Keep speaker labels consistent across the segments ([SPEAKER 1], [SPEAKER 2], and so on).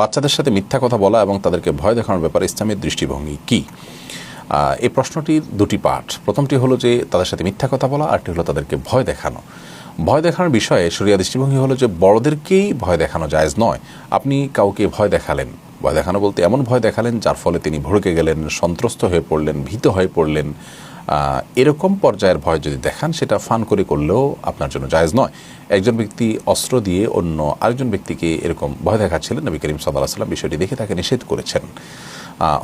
[SPEAKER 1] বাচ্চাদের সাথে মিথ্যা কথা বলা এবং তাদেরকে ভয় দেখানোর ব্যাপারে ইসলামের দৃষ্টিভঙ্গি কী? এই প্রশ্নটির দুটি পার্ট প্রথমটি হলো যে, তাদের সাথে মিথ্যা কথা বলা আরটি হলো তাদেরকে ভয় দেখানো। ভয় দেখানোর বিষয়ে শরিয়া দৃষ্টিভঙ্গি হলো যে, বড়দেরকেই ভয় দেখানো জায়েজ নয়। আপনি কাউকে ভয় দেখালেন। ভয় দেখানো বলতে এমন ভয় দেখালেন যার ফলে তিনি ভড়কে গেলেন, সন্ত্রস্ত হয়ে পড়লেন, ভীত হয়ে পড়লেন। এরকম পর্যায়ের ভয় যদি দেখান, সেটা ফান করে করলেও আপনার জন্য জায়জ নয়। একজন ব্যক্তি অস্ত্র দিয়ে অন্য আরেকজন ব্যক্তিকে এরকম ভয় দেখাচ্ছিলেন, নবী করিম সাল্লাহ সাল্লাম বিষয়টি দেখে তাকে নিষেধ করেছেন।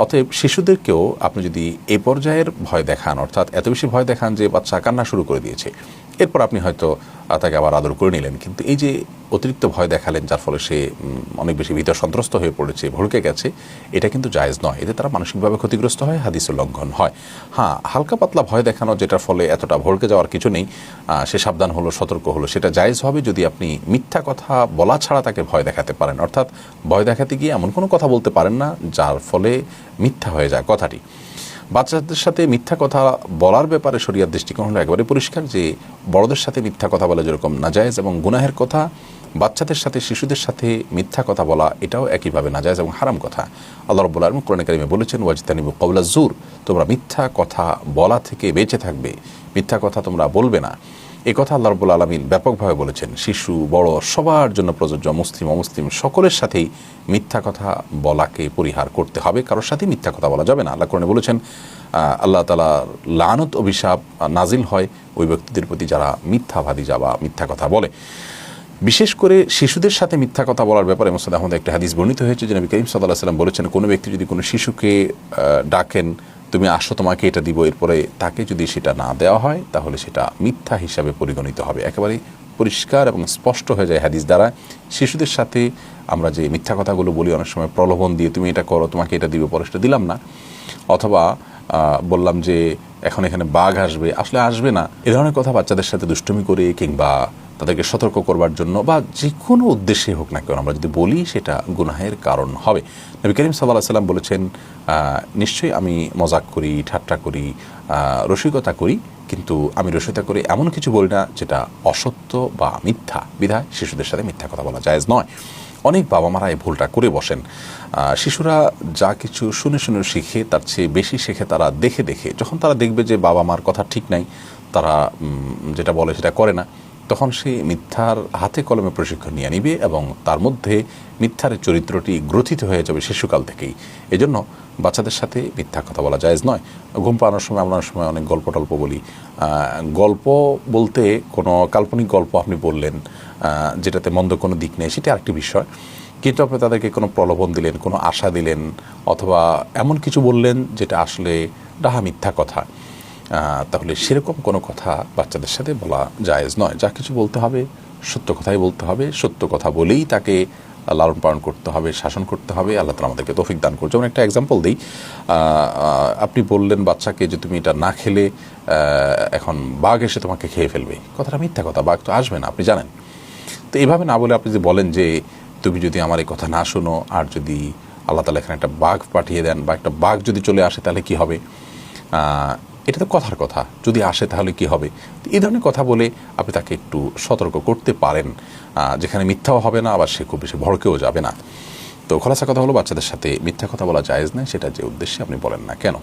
[SPEAKER 1] অতএব শিশুদেরকেও আপনি যদি এ পর্যায়ের ভয় দেখান, অর্থাৎ এত বেশি ভয় দেখান যে বাচ্চা কান্না শুরু করে দিয়েছে এরপর আপনি হয়তো তাকে আবার আদর করে নিলেন। কিন্তু এই যে অতিরিক্ত ভয় দেখালেন, যার ফলে সে অনেক বেশি ভীত সন্ত্রস্ত হয়ে পড়েছে, ভড়কে গেছে, এটা কিন্তু জায়েজ নয়। এতে তারা মানসিকভাবে ক্ষতিগ্রস্ত হয় হাদিস লঙ্ঘন হয়। হ্যাঁ হালকা পাতলা ভয় দেখানো, যেটার ফলে এতটা ভড়কে যাওয়ার কিছু নেই সে সাবধান হলো, সতর্ক হলো, সেটা জায়েজ হবে যদি আপনি মিথ্যা কথা বলা ছাড়া তাকে ভয় দেখাতে পারেন। অর্থাৎ ভয় দেখাতে গিয়ে এমন কোনো কথা বলতে পারেন না, যার ফলে মিথ্যা হয়ে যায় কথাটি। বাচ্চাদের সাথে মিথ্যা কথা বলার ব্যাপারে শরিয়ার দৃষ্টিকোণ হলো একেবারে পরিষ্কার যে বড়দের সাথে মিথ্যা কথা বলা যেরকম নাজায়জ এবং গুনাহের কথা, বাচ্চাদের সাথে, শিশুদের সাথে মিথ্যা কথা বলা এটাও একইভাবে নাজায়জ এবং হারাম কথা। আল্লাহ রব্বুল আলম কোরআন কারিমে বলেছেন, ওয়াজিতানিবু কবলা জুর তোমরা মিথ্যা কথা বলা থেকে বেঁচে থাকবে। মিথ্যা কথা তোমরা বলবে না। এই কথা আল্লাহ রব্বুল আলমিন ব্যাপকভাবে বলেছেন, শিশু, বড়, সবার জন্য প্রযোজ্য, মুসলিম, অমুসলিম, সকলের সাথেই মিথ্যা কথা বলাকে পরিহার করতে হবে, কারোর সাথে মিথ্যা কথা বলা যাবে না। আল্লাহ কোরআনে বলেছেন আল্লাহ তালা লানত অভিশাপ নাজিল হয় ওই ব্যক্তিদের প্রতি যারা মিথ্যাবাদী যাবা মিথ্যা কথা বলে। বিশেষ করে শিশুদের সাথে মিথ্যা কথা বলার ব্যাপারে মোসাদ আহমদ একটা হাদিস বর্ণিত হয়েছে, যে নবী করিম সাল্লাহ সাল্লাম বলেছেন, কোনো ব্যক্তি যদি কোনো শিশুকে ডাকেন তুমি আসো, তোমাকে এটা দিব। এরপরে তাকে যদি সেটা না দেওয়া হয়, তাহলে সেটা মিথ্যা হিসাবে পরিগণিত হবে। একেবারে পরিষ্কার এবং স্পষ্ট হয়ে যায় হাদিস দ্বারা। শিশুদের সাথে আমরা যে মিথ্যা কথাগুলো বলি, অনেক সময় প্রলোভন দিয়ে, তুমি এটা করো, তোমাকে এটা দিবে, পরে সেটা দিলাম না। অথবা বললাম যে, এখন এখানে বাঘ আসবে। আসলে আসবে না। এ ধরনের কথা বাচ্চাদের সাথে দুষ্টুমি করে কিংবা তাদেরকে সতর্ক করবার জন্য বা যে কোনো উদ্দেশ্যে হোক না কেন, আমরা যদি বলি সেটা গুনাহের কারণ হবে। নবী করিম সাল্লাহ সাল্লাম বলেছেন নিশ্চয়ই আমি মজাক করি, ঠাট্টা করি রসিকতা করি, কিন্তু আমি রসিকতা করে এমন কিছু বলি না যেটা অসত্য বা মিথ্যা। বিধায় শিশুদের সাথে মিথ্যা কথা বলা জায়েজ নয়। অনেক বাবা মারা এই ভুলটা করে বসেন। শিশুরা যা কিছু শুনে শুনে শিখে, তার চেয়ে বেশি শেখে তারা দেখে দেখে, যখন তারা দেখবে যে বাবা মার কথা ঠিক নাই, তারা যেটা বলে সেটা করে না। তখন সে মিথ্যার হাতে কলমে প্রশিক্ষণ নিয়ে নিবে এবং তার মধ্যে মিথ্যার চরিত্রটি গ্রথিত হয়ে যাবে শিশুকাল থেকেই। এজন্য বাচ্চাদের সাথে মিথ্যা কথা বলা জায়েজ নয়। ঘুম পাড়ানোর সময়, আমরা সময় অনেক গল্প টল্প বলি। গল্প বলতে কোনো কাল্পনিক গল্প আপনি বললেন যেটাতে মন্দ কোনো দিক নেই, সেটা আরেকটি বিষয়। কিন্তু আপনি তাদেরকে কোনো প্রলোভন দিলেন, কোনো আশা দিলেন, অথবা এমন কিছু বললেন, যেটা আসলে ডাহা মিথ্যা কথা। তাহলে সেরকম কোনো কথা বাচ্চাদের সাথে বলা জায়েজ নয়। যা কিছু বলতে হবে, সত্য কথাই বলতে হবে, সত্য কথা বলেই তাকে লালন পালন করতে হবে, শাসন করতে হবে। আল্লাহ তালা আমাদেরকে তৌফিক দান করছে যেমন একটা এক্সাম্পল দিই। আপনি বললেন বাচ্চাকে যে তুমি এটা না খেলে এখন বাঘ এসে তোমাকে খেয়ে ফেলবে। কথাটা মিথ্যা কথা, বাঘ তো আসবে না, আপনি জানেন। তো এইভাবে না বলে আপনি যদি বলেন যে, তুমি যদি আমার এই কথা না শোনো, আর যদি আল্লাহ তালা এখানে একটা বাঘ পাঠিয়ে দেন বা একটা বাঘ যদি চলে আসে, তাহলে কি হবে? এটা তো কথার কথা। যদি আসে তাহলে কি হবে? এই ধরনের কথা বলে আপনি তাকে একটু সতর্ক করতে পারেন। যেখানে মিথ্যাও হবে না, আবার সে খুব বেশি ভড়কেও যাবে না। তো খোলাসা কথা হলো, বাচ্চাদের সাথে মিথ্যা কথা বলা জায়েজ নয়, সেটা যে উদ্দেশ্যে আপনি বলেন না কেন?